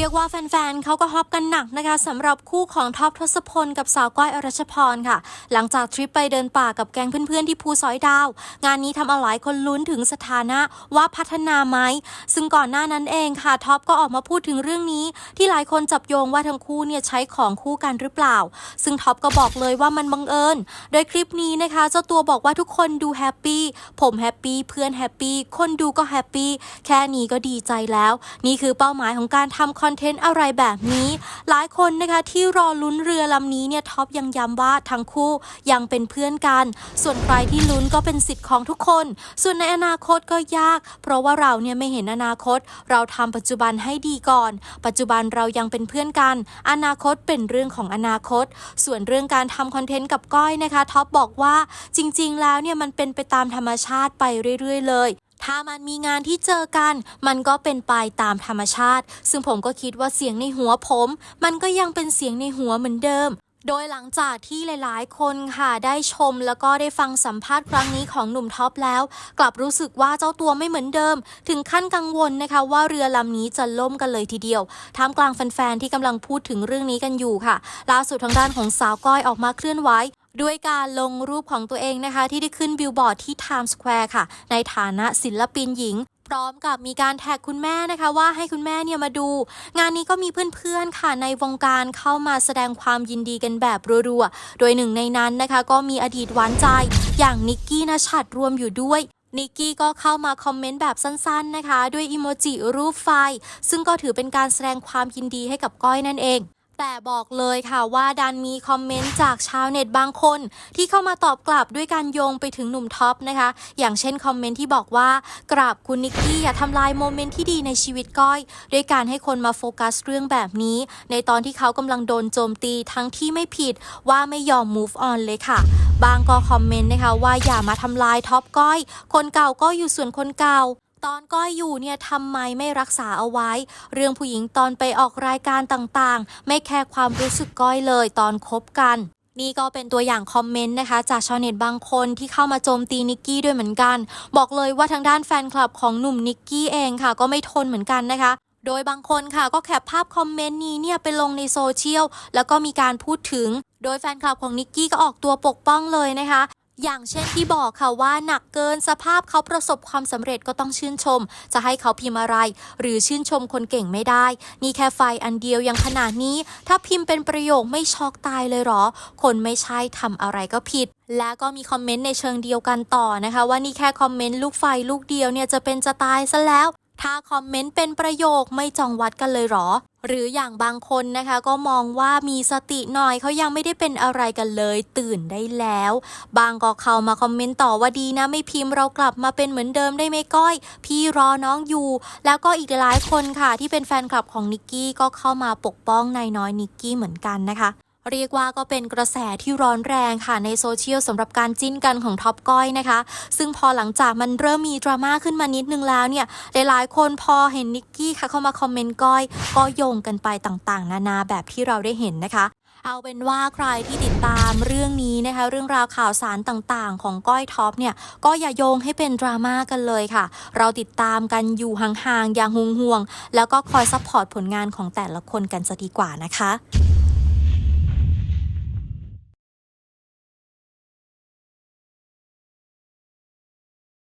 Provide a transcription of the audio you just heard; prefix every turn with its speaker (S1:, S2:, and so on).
S1: เรียกว่าแฟนๆเขาก็ฮอปกันหนักนะคะสำหรับคู่ของท็อปทศพลกับสาวก้อยอรัชพรค่ะ หลังจากทริปไปเดินป่ากับแก๊งเพื่อนๆที่ภูสอยดาว งานนี้ทำเอาหลายคนลุ้นถึงสถานะว่าพัฒนาไหมซึ่งก่อนหน้านั้นเองค่ะท็อปก็ออกมาพูดถึงเรื่องนี้ ที่หลายคนจับโยงว่าทั้งคู่เนี่ยใช้ของคู่กันหรือเปล่า ซึ่งท็อปก็บอกเลยว่ามันบังเอิญโดยคลิปนี้นะคะเจ้าตัวบอกว่าทุกคนดูแฮปปี้ผมแฮปปี้เพื่อนแฮปปี้คนดูก็แฮปปี้แค่นี้ก็ดีใจแล้ว นี่คือเป้าหมายของการทำคอนอนเทนต์อะไรแบบนี้ หลายคนนะคะที่รอลุ้นเรือลำนี้เนี่ยท็อปยังย้ำว่าทั้งคู่ยังเป็นเพื่อนกัน ส่วนใครที่ลุ้นก็เป็นสิทธิ์ของทุกคน ส่วนในอนาคตก็ยาก เพราะว่าเราเนี่ยไม่เห็นอนาคต เราทำปัจจุบันให้ดีก่อน ปัจจุบันเรายังเป็นเพื่อนกัน อนาคตเป็นเรื่องของอนาคต ส่วนเรื่องการทำคอนเทนต์กับก้อยนะคะท็อปบอกว่าจริง ๆ แล้วเนี่ยมันเป็นไปตามธรรมชาติไปเรื่อย ๆ เลย ถ้ามันมีงานที่เจอกัน มันก็เป็นไปตามธรรมชาติ ซึ่งผมก็คิดว่าเสียงในหัวผม มันก็ยังเป็นเสียงในหัวเหมือนเดิมโดยหลังจากที่หลายๆ คนค่ะได้ชมแล้วก็ได้ฟังสัมภาษณ์ครั้งนี้ของหนุ่มท็อปแล้ว กลับรู้สึกว่าเจ้าตัวไม่เหมือนเดิม ถึงขั้นกังวลนะคะว่าเรือลำนี้จะล่มกันเลยทีเดียวท่ามกลางแฟนๆที่กำลังพูดถึงเรื่องนี้กันอยู่ค่ะล่าสุดทางด้านของสาวก้อยออกมาเคลื่อนไหว ด้วยการลงรูปของตัวเองนะคะ ที่ได้ขึ้นบิลบอร์ดที่ Times Square ค่ะ ในฐานะศิลปินหญิงพร้อมกับมีการแท็กคุณแม่นะคะว่าให้คุณแม่เนี่ยมาดู งานนี้ก็มีเพื่อนๆค่ะในวงการเข้ามาแสดงความยินดีกันแบบรัวๆ โดยหนึ่งในนั้นนะคะ ก็มีอดีตหวานใจ อย่างนิกกี้นะชัดรวมอยู่ด้วยนิกกี้ก็เข้ามาคอมเมนต์แบบสั้นๆนะคะ ด้วยอิโมจิรูปไฟ ซึ่งก็ถือเป็นการแสดงความยินดีให้กับก้อยนั่นเอง แต่บอกเลยค่ะว่าดันมีคอมเมนต์จากชาวเน็ตบางคน ที่เข้ามาตอบกลับด้วยการโยงไปถึงหนุ่มท็อปนะคะ อย่างเช่นคอมเมนต์ที่บอกว่ากราบคุณนิกกี้อย่าทำลายโมเมนต์ที่ดีในชีวิตก้อยด้วยการให้คนมาโฟกัสเรื่องแบบนี้ ในตอนที่เขากำลังโดนโจมตีทั้งที่ไม่ผิดว่าไม่ยอม move on เลยค่ะบางก็คอมเมนต์นะคะว่าอย่ามาทำลายท็อปก้อย คนเก่าก็อยู่ส่วนคนเก่า ตอนก้อยอยู่เนี่ยทำไมไม่รักษาเอาไว้ เรื่องผู้หญิงตอนไปออกรายการต่างๆ ไม่แคร์ความรู้สึกก้อยเลยตอนคบกันนี่ก็เป็นตัวอย่างคอมเมนต์นะคะ จากชาวเน็ตบางคนที่เข้ามาโจมตีนิกกี้ด้วยเหมือนกัน บอกเลยว่าทางด้านแฟนคลับของหนุ่มนิกกี้เองค่ะ ก็ไม่ทนเหมือนกันนะคะ โดยบางคนค่ะก็แคปภาพคอมเมนต์นี้เนี่ยไปลงในโซเชียลแล้วก็มีการพูดถึง โดยแฟนคลับของนิกกี้ก็ออกตัวปกป้องเลยนะคะ อย่างเช่นที่บอกค่ะว่าหนักเกินสภาพเขาประสบความสำเร็จก็ต้องชื่นชม จะให้เขาพิมพ์อะไร หรือชื่นชมคนเก่งไม่ได้ นี่แค่ไฟอันเดียวยังขนาดนี้ ถ้าพิมพ์เป็นประโยคไม่ช็อกตายเลยหรอ คนไม่ใช่ทำอะไรก็ผิด และก็มีคอมเมนต์ในเชิงเดียวกันต่อนะคะ ว่านี่แค่คอมเมนต์ลูกไฟลูกเดียวเนี่ยจะเป็นจะตายซะแล้ว ถ้าคอมเมนต์เป็นประโยคไม่จองวัดกันเลยหรอ หรืออย่างบางคนนะคะก็มองว่ามีสติหน่อยเขายังไม่ได้เป็นอะไรกันเลย ตื่นได้แล้ว บางก็เข้ามาคอมเมนต์ต่อว่าดีนะ ไม่พิมพ์เรากลับมาเป็นเหมือนเดิมได้ไหมก้อย พี่รอน้องอยู่ แล้วก็อีกหลายคนค่ะที่เป็นแฟนคลับของนิกกี้ก็เข้ามาปกป้องนายน้อยนิกกี้เหมือนกันนะคะ เรียกว่าก็เป็นกระแสที่ร้อนแรงค่ะในโซเชียลสำหรับการจิ้นกันของท็อปก้อยนะคะ ซึ่งพอหลังจากมันเริ่มมีดราม่าขึ้นมานิดนึงแล้วเนี่ย หลายๆ คนพอเห็นนิกกี้ค่ะเข้ามาคอมเมนต์ก้อย ก็โยงกันไปต่างๆ นานาแบบที่เราได้เห็นนะคะเอาเป็นว่าใครที่ติดตามเรื่องนี้นะคะ เรื่องราวข่าวสารต่างๆ ของก้อยท็อปเนี่ย ก็อย่าโยงให้เป็นดราม่ากันเลยค่ะ เราติดตามกันอยู่ห่างๆ อย่างห่วงๆ แล้วก็คอยซัพพอร์ตผลงานของแต่ละคนกันจะดีกว่านะคะ